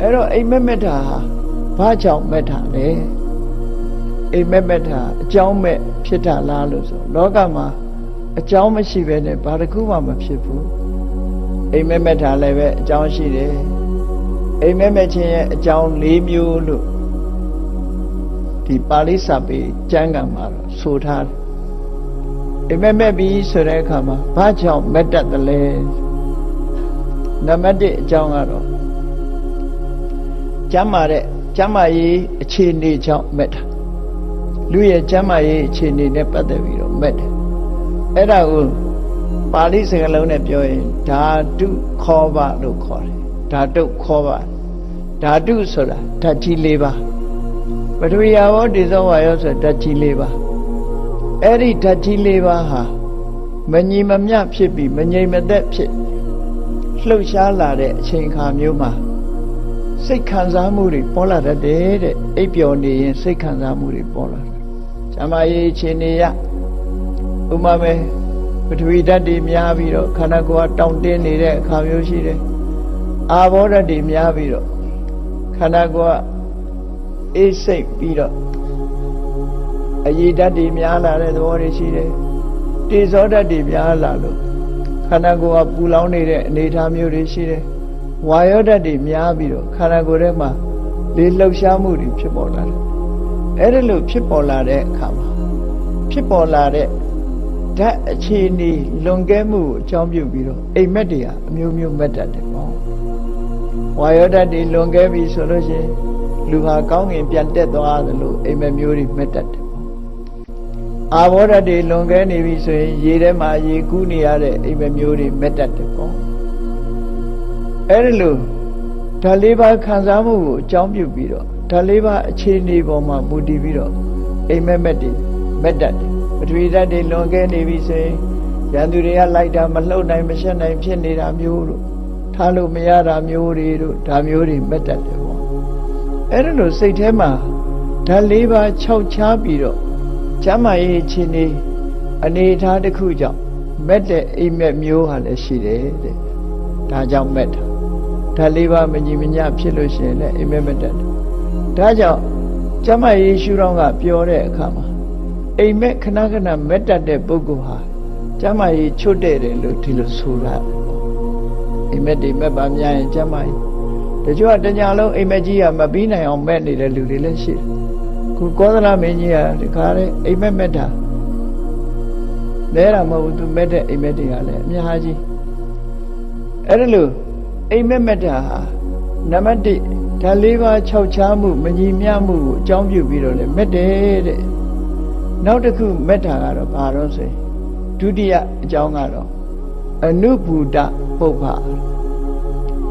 အဲ့တော့အိမ်မက်မက်တာဘာကြောင့်မက်တာလဲအိမ်မက်မက်တာအကြောင်းမဲ့ဖြစ်တာလားလို့ဆိုလောကမှာအကြောင်းမရှိဘဲနဲ့ဘာတစ်ခုမှမဖြစ်ဘူးအိမ်မက်မက်တာလည်းပဲအကြောင်းရှိတယ်အိမ်မက်မက်ခြင်းရဲ့အကြောင်း၄မျိုးလို့ဒီပါဠိစာပေကျမ်းဂန်မှာတော့ဆိုထားတယ်အိမ်မက်မက်ပြီးဆိုတဲ့အခါမှာဘာကြောင့်မက်တတ်တယ်လဲနံပါတ်1အကြောင်းကတော့ ကျမ်းမာတဲ့ကျမ်းမာရေးအခြေအနေကြောင့်မက်တာလူရဲ့ကျမ်းမာရေးအခြေအနေနဲ့ပတ်သက်ပြီးတော့မက်တယ်အဲ့ဒါကိုပါဠိစကားလုံးနဲ့ပြောရင်ဓာတုခောဘလို့ခေါ်တယ်ဓာတုခောဘဓာတုဆိုတာဓာတ်ကြီး၄ပါးပထဝီယောဒေဇောဝါယောဆိုဓာတ်ကြီး၄ပါးအဲ့ဒီဓာတ်ကြီး၄ပါးဟာမညီမမျှဖြစ်ပြီးမငြိမ်မသက်ဖြစ်လှုပ်ရှားလာတဲ့အချိန်ခါမျိုးမှာ စိတ်ခံစားမှုတွေပေါ်လာတတ်တယ်တဲ့အိပ်ပျော်နေရင်စိတ်ခံစားမှုတွေပေါ်လာတယ်။ဇမာရေးအခြေအနေရဥမာပဲပထဝီဓာတ်တွေများပြီးတော့ခန္ဓာကိုယ်ကတောင့်တင်းနေတဲ့အခါမျိုးရှိတယ်။အာဘောဓာတ်တွေများပြီးတော့ခန္ဓာကိုယ်ကအေးစိတ်ပြီးတော့အရေးဓာတ်တွေများလာတဲ့သဘောတွေရှိတယ်။တေဇောဓာတ်တွေများလာလို့ခန္ဓာကိုယ်ကပူလောင်နေတဲ့အနေအထားမျိုးတွေရှိတယ်။ ဝါယောဓာတ်တွေများပြီးတော့ခန္ဓာကိုယ်ထဲမှာလေလှုပ်ရှားမှုတွေဖြစ်ပေါ်လာတယ်။အဲ့ဒါလို့ဖြစ်ပေါ်လာတဲ့အခါမှာဖြစ်ပေါ်လာတဲ့ဓာတ်အခြေအနေလွန်ကဲမှုကိုအကြောင်းပြုပြီးတော့အိမ်မက်တွေဟာအမျိုးမျိုးမက်တတ်တယ်ပေါ့။ဝါယောဓာတ်တွေလွန်ကဲပြီဆိုလို့ရှိရင်လူဟာကောင်းငင်ပြန်တက်သွားသလိုအိမ်မက်မျိုးတွေမက်တတ်တယ်ပေါ့။အာဘောဓာတ်တွေလွန်ကဲနေပြီဆိုရင်ရေထဲမှာရေကူးနေရတဲ့အိမ်မက်မျိုးတွေမက်တတ်တယ်ပေါ့။ အဲ့ဒီလိုဓာတ်လေးပါးခံစားမှုကိုအကြောင်းပြုပြီးတော့ဓာတ်လေးပါးအခြေအနေပေါ်မှာမူတည်ပြီးတော့အိမ်မက်မက်တွေမက်တတ်တယ်ပထဝီဓာတ်တွေလွန်ကဲနေပြီဆိုရင်ရန်သူတွေကလိုက်တာမလှုပ်နိုင်မရှက်နိုင်ဖြစ်နေတာမျိုးတို့ထားလို့မရတာမျိုးတွေတို့ဒါမျိုးတွေမက်တတ်တယ်ပေါ့အဲ့ဒါလို့စိတ်ထဲမှာဓာတ်လေးပါးခြောက်ချားပြီးတော့ကျမ်းမာရေးအခြေအနေအနေအထားတစ်ခုကြောင့်မက်တဲ့အိမ်မက်မျိုးဟာလည်းရှိတယ်တဲ့ဒါကြောင့်မက်တာ ဓာတ်လေးပါးမညီမညဖြစ်လို့ရှိရင်လည်းအိမ်မက်မက်တတ်တယ်ဒါကြောင့်ကျမ်းမာရေးရှုထောင့်ကပြောတဲ့အခါမှာအိမ်မက်ခဏခဏမက်တတ်တဲ့ပုဂ္ဂိုလ်ဟာကျမ်းမာရေးချွတ်တဲ့တယ်လို့ဒီလိုဆိုတာအိမ်မက်တွေမက်ပါများရင်ကျမ်းမာရေးတချို့ကတညာလုံးအိမ်မက်ကြီးကမပြီးနိုင်အောင်မက်နေတဲ့လူတွေလည်းရှိတယ်ခုကောသလမင်းကြီးကဒီခါတဲ့အိမ်မက်မက်တာလဲတာမဟုတ်ဘူးသူမက်တဲ့အိမ်မက်တွေကလည်းအများကြီးအဲ့ဒါလို့ အိမ်မက်မက်တာဟာနံပါတ်1ဓာတ်လေးပါး၆ချားမှုမညီမျှမှုကိုအကြောင်းပြုပြီးတော့လည်းမက်တယ်တဲ့နောက်တစ်ခုမေတ္တာကတော့ဘာတော့ဆိုရင်ဒုတိယအကြောင်းကတော့အနုဘူတပုပ္ပ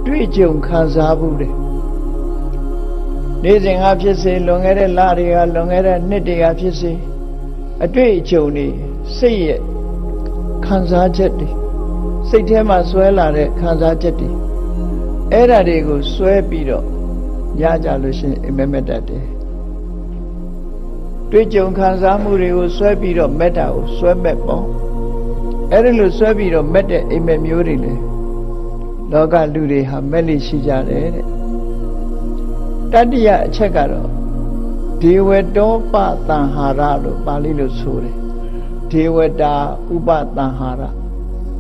တွေ့ကြုံခံစားမှုတွေနေ့စဉ်ကဖြစ်စေလွန်ခဲ့တဲ့လတွေကလွန်ခဲ့တဲ့နှစ်တွေကဖြစ်စေအတွေ့အကြုံတွေစိတ်ရဲ့ခံစားချက်တွေစိတ်ထဲမှာဆွဲလာတဲ့ခံစားချက်တွေ အဲ့ဓာတွေကိုဆွဲပြီးတော့ရကြလို့ရှိရင်အမမတတ်တယ်တွေ့ကြုံခံစားမှုတွေကိုဆွဲပြီးတော့မက်တာကိုဆွဲမဲ့ပေါ့အဲ့ဒါလို့ဆွဲပြီးတော့မက်တဲ့အိမ်မက်မျိုးတွေလေလောကလူတွေဟာမက်လိရှိကြတယ်တဲ့တတိယအချက်ကတော့ဒေဝတောပတံဟာရလို့ပါဠိလိုဆိုတယ်ဒေဝတာဥပတံဟာရ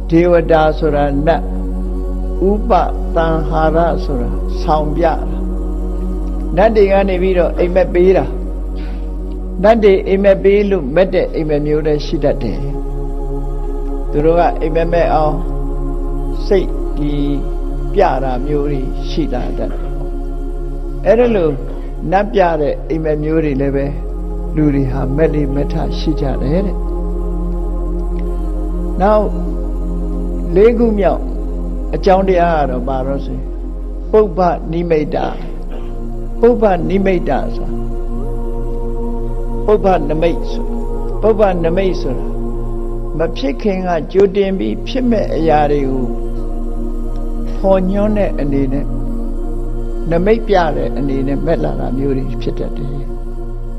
ဒေဝတာဆိုတာနတ် ဥပတံဟာရဆိုတာဆောင်ပြတာနတ်တွေကနေပြီးတော့အိမ်မက်ပေးတာနတ်တွေအိမ်မက်ပေးလို့မက်တဲ့အိမ်မက်မျိုးလည်းရှိတတ်တယ်သူတို့ကအိမ်မက်မဲ့အောင်စိတ်ဒီပြတာမျိုးတွေရှိတာတတ်တယ်အဲ့ဒါလို့နတ်ပြတဲ့အိမ်မက်မျိုးတွေလည်းပဲလူတွေဟာမက်လေးမက်ထရှိကြတယ်တဲ့နောက်လေးခုမြောက် အကြောင်းတရားကတော့ဘာလို့ဆိုပုပ္ပနိမိတ်တာပုပ္ပနိမိတ်တာဆိုတာပုပ္ပနမိတ်ဆိုပုပ္ပနမိတ်ဆိုတာမဖြစ်ခင်ကကြိုတင်ပြီးဖြစ်မဲ့အရာတွေကိုဖော်ညွှန်းတဲ့အနေနဲ့နမိတ်ပြတဲ့အနေနဲ့မက်လာတာမျိုးတွေဖြစ်တတ်တယ်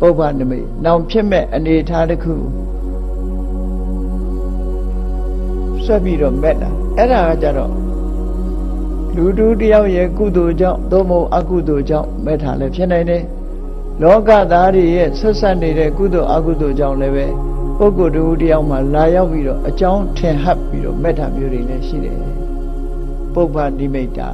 ပုပ္ပနမိတ်နောင်ဖြစ်မဲ့အနေထားတစ်ခုဆွဲပြီးတော့မက်တာအဲ့ဒါကကြတော့ လူတူတယောက်ရဲ့ကုသိုလ်ကြောင့်သို့မဟုတ်အကုသိုလ်ကြောင့်မဲ့တာလည်းဖြစ်နိုင်တယ်လောကသားတွေရဲ့ဆက်ဆက်နေတဲ့ကုသိုလ်အကုသိုလ်ကြောင့်လည်းပဲပုဂ္ဂိုလ်တူတယောက်မှလာရောက်ပြီးတော့အကြောင်းထင်ဟပ်ပြီးတော့မဲ့တာမျိုးတွေလည်းရှိတယ်ပုပ္ပနိမိတ်တာ